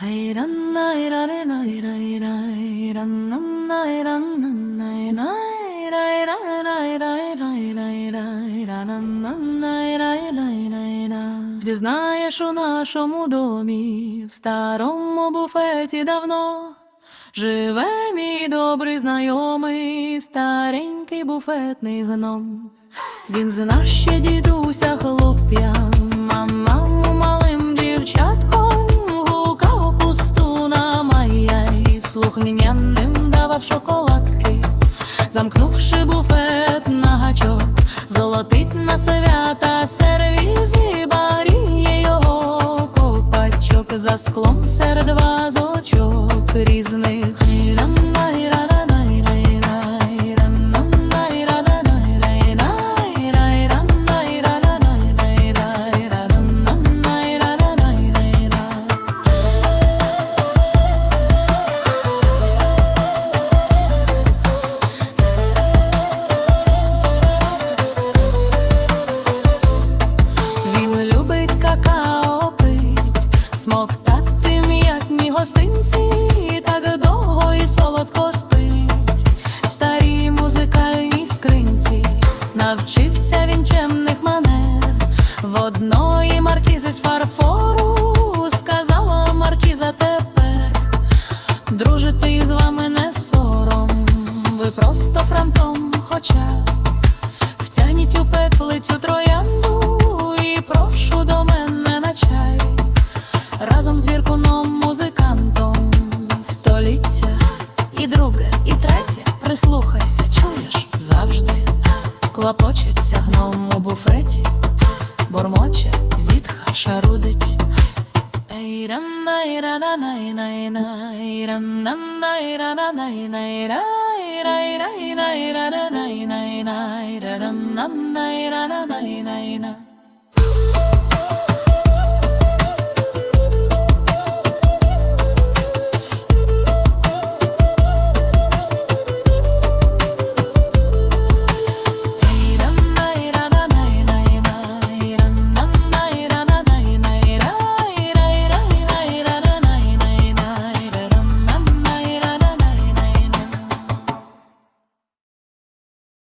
Hay ran nay ra re nay ray ray ran nan nay ran nan nay nay ray ray ray ray ray ray ray ра nan nan nay ray ray ray ра. Ти знаєш у нашому домі, в старому буфеті давно живе мій добрий знайомий, старенький буфетний гном. Він зна ще дідуся хлоп'ям, шоколадки, замкнувши буфет на гачок, золотить на свята сервізі, баріє його копачок за склом серед вазочок різних. Смоктати м'ятні гостинці, так довго і солодко спить. В старій музикальній скринці навчився він чемних манер. В одної маркізи з фарфору сказала маркіза тепер. Дружити з вами не сором, ви просто фронтом, хоча і друге, і третє. Прислухайся, чуєш завжди. Клопочеться гном у буфеті, бормоче, зітха шарудить. Ей,